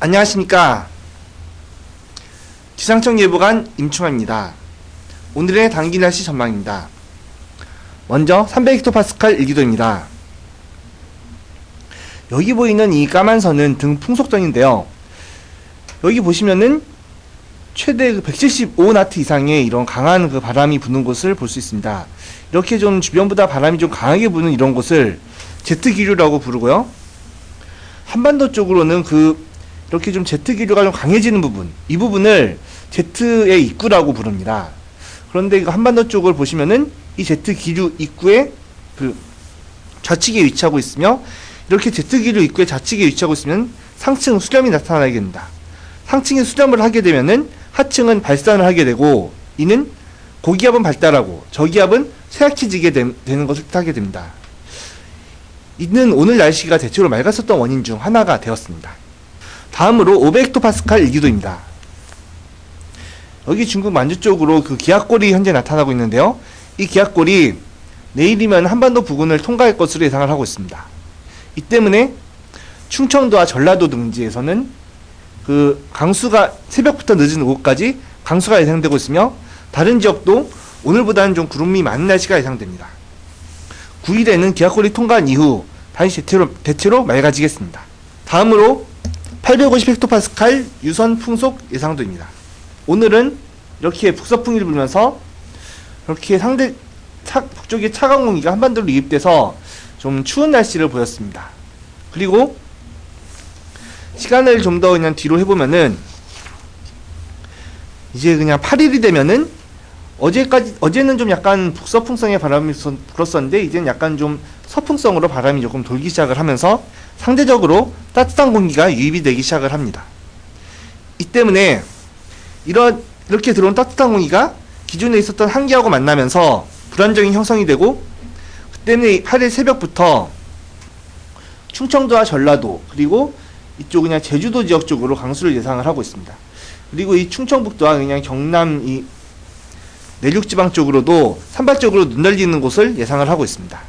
안녕하십니까. 기상청 예보관 임충환입니다. 오늘의 단기 날씨 전망입니다. 먼저 300헥토파스칼 일기도입니다. 여기 보이는 이 까만 선은 등 풍속선인데요. 여기 보시면은 최대 175나트 이상의 이런 강한 그 바람이 부는 곳을 볼 수 있습니다. 이렇게 좀 주변보다 바람이 좀 강하게 부는 이런 곳을 제트 기류라고 부르고요. 한반도 쪽으로는 그 이렇게 좀 제트 기류가 좀 강해지는 부분, 이 부분을 제트의 입구라고 부릅니다. 그런데 한반도 쪽을 보시면은 이 제트 기류 입구에 그 좌측에 위치하고 있으며 이렇게 제트 기류 입구에 좌측에 위치하고 있으면 상층 수렴이 나타나게 됩니다. 상층에 수렴을 하게 되면은 하층은 발산을 하게 되고 이는 고기압은 발달하고 저기압은 쇠약해지게 되, 는 것을 뜻하게 됩니다. 이는 오늘 날씨가 대체로 맑았었던 원인 중 하나가 되었습니다. 다음으로 500헥토파스칼 일기도입니다. 여기 중국 만주 쪽으로 그 기압골이 현재 나타나고 있는데요. 이 기압골이 내일이면 한반도 부근을 통과할 것으로 예상을 하고 있습니다. 이 때문에 충청도와 전라도 등지에서는 그 강수가 새벽부터 늦은 오후까지 강수가 예상되고 있으며 다른 지역도 오늘보다는 좀 구름이 많은 날씨가 예상됩니다. 9일에는 기압골이 통과한 이후 다시 대체로, 대체로 맑아지겠습니다. 다음으로 850 헥토파스칼 유선 풍속 예상도입니다. 오늘은 이렇게 북서풍이 불면서 이렇게 상대 차, 북쪽에 차가운 공기가 한반도로 유입돼서 좀 추운 날씨를 보였습니다. 그리고 시간을 좀 더 그냥 뒤로 해보면은 이제 그냥 8일이 되면은 어제까지 어제는 좀 약간 북서풍성의 바람이 불었었는데 이제는 약간 좀 서풍성으로 바람이 조금 돌기 시작을 하면서 상대적으로 따뜻한 공기가 유입이 되기 시작을 합니다. 이 때문에 이런 이렇게 들어온 따뜻한 공기가 기존에 있었던 한기하고 만나면서 불안정이 형성이 되고 그 때문에 8일 새벽부터 충청도와 전라도 그리고 이쪽 그냥 제주도 지역 쪽으로 강수를 예상을 하고 있습니다. 그리고 이 충청북도와 그냥 경남 이 내륙 지방 쪽으로도 산발적으로 눈 달리는 곳을 예상을 하고 있습니다.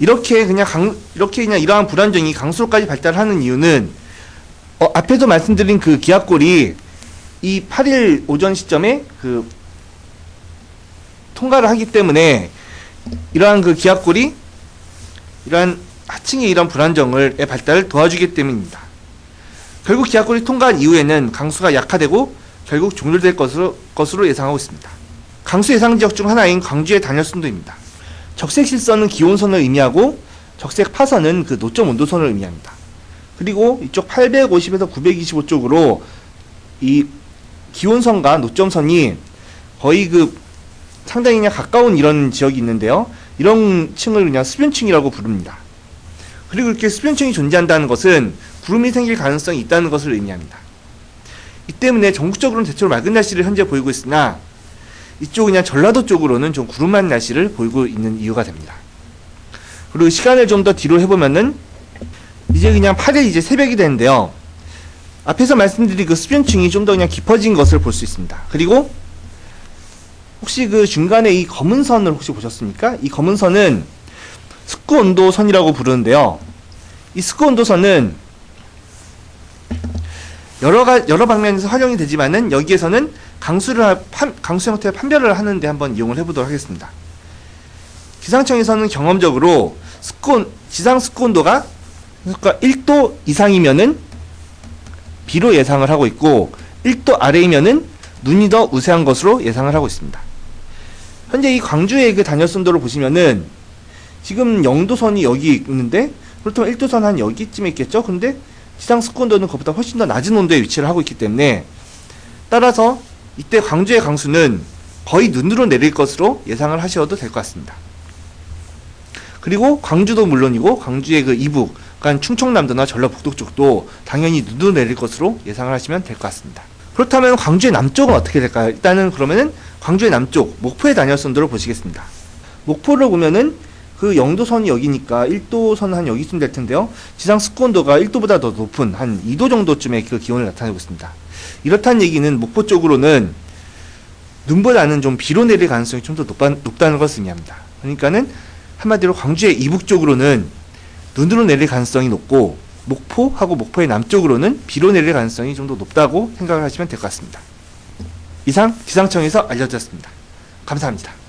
이렇게 그냥 강 이렇게 그냥 이러한 불안정이 강수로까지 발달하는 이유는 어, 앞에서 말씀드린 그 기압골이 이 8일 오전 시점에 그 통과를 하기 때문에 이러한 그 기압골이 이러한 하층의 이런 불안정을 의 발달을 도와주기 때문입니다. 결국 기압골이 통과한 이후에는 강수가 약화되고 결국 종료될 것으로, 것으로 예상하고 있습니다. 강수 예상 지역 중 하나인 광주의 단열선도입니다. 적색 실선은 기온선을 의미하고 적색 파선은 그 노점 온도선을 의미합니다. 그리고 이쪽 850에서 925 쪽으로 이 기온선과 노점선이 거의 그 상당히 그냥 가까운 이런 지역이 있는데요. 이런 층을 그냥 수변층이라고 부릅니다. 그리고 이렇게 수변층이 존재한다는 것은 구름이 생길 가능성이 있다는 것을 의미합니다. 이 때문에 전국적으로는 대체로 맑은 날씨를 현재 보이고 있으나 이쪽 그냥 전라도 쪽으로는 좀 구름만 날씨를 보이고 있는 이유가 됩니다. 그리고 시간을 좀 더 뒤로 해보면은 이제 그냥 8일 이제 새벽이 되는데요. 앞에서 말씀드린 그 수변층이 좀 더 그냥 깊어진 것을 볼 수 있습니다. 그리고 혹시 그 중간에 이 검은 선을 혹시 보셨습니까? 이 검은 선은 스쿠 온도선이라고 부르는데요. 이 스쿠 온도선은 여러 가 여러 방면에서 활용이 되지만은 여기에서는 강수를 판, 강수 형태의 판별을 하는데 한번 이용을 해보도록 하겠습니다. 기상청에서는 경험적으로 스콘 지상 스코 온도가 1도 이상이면은 비로 예상을 하고 있고 1도 아래이면은 눈이 더 우세한 것으로 예상을 하고 있습니다. 현재 이 광주의 그 단열 선도를 보시면은 지금 영도선이 여기 있는데 그렇다면 1도선 한 여기쯤에 있겠죠? 근데 지상 스콘도는 그보다 훨씬 더 낮은 온도에 위치를 하고 있기 때문에 따라서 이때 광주의 강수는 거의 눈으로 내릴 것으로 예상을 하셔도 될 것 같습니다. 그리고 광주도 물론이고 광주의 그 이북, 그러니까 충청남도나 전라북도 쪽도 당연히 눈으로 내릴 것으로 예상을 하시면 될 것 같습니다. 그렇다면 광주의 남쪽은 어떻게 될까요? 일단은 그러면은 광주의 남쪽 목포의 단열 선도를 보시겠습니다. 목포를 보면은 그 영도선이 여기니까 1도선 한 여기쯤 될 텐데요. 지상 습온도가 1도보다 더 높은 한 2도 정도쯤의 그 기온을 나타내고 있습니다. 이렇다는 얘기는 목포 쪽으로는 눈보다는 좀 비로 내릴 가능성이 좀 더 높다는 것을 의미합니다. 그러니까는 한마디로 광주의 이북 쪽으로는 눈으로 내릴 가능성이 높고 목포하고 목포의 남쪽으로는 비로 내릴 가능성이 좀 더 높다고 생각을 하시면 될 것 같습니다. 이상 기상청에서 알려드렸습니다. 감사합니다.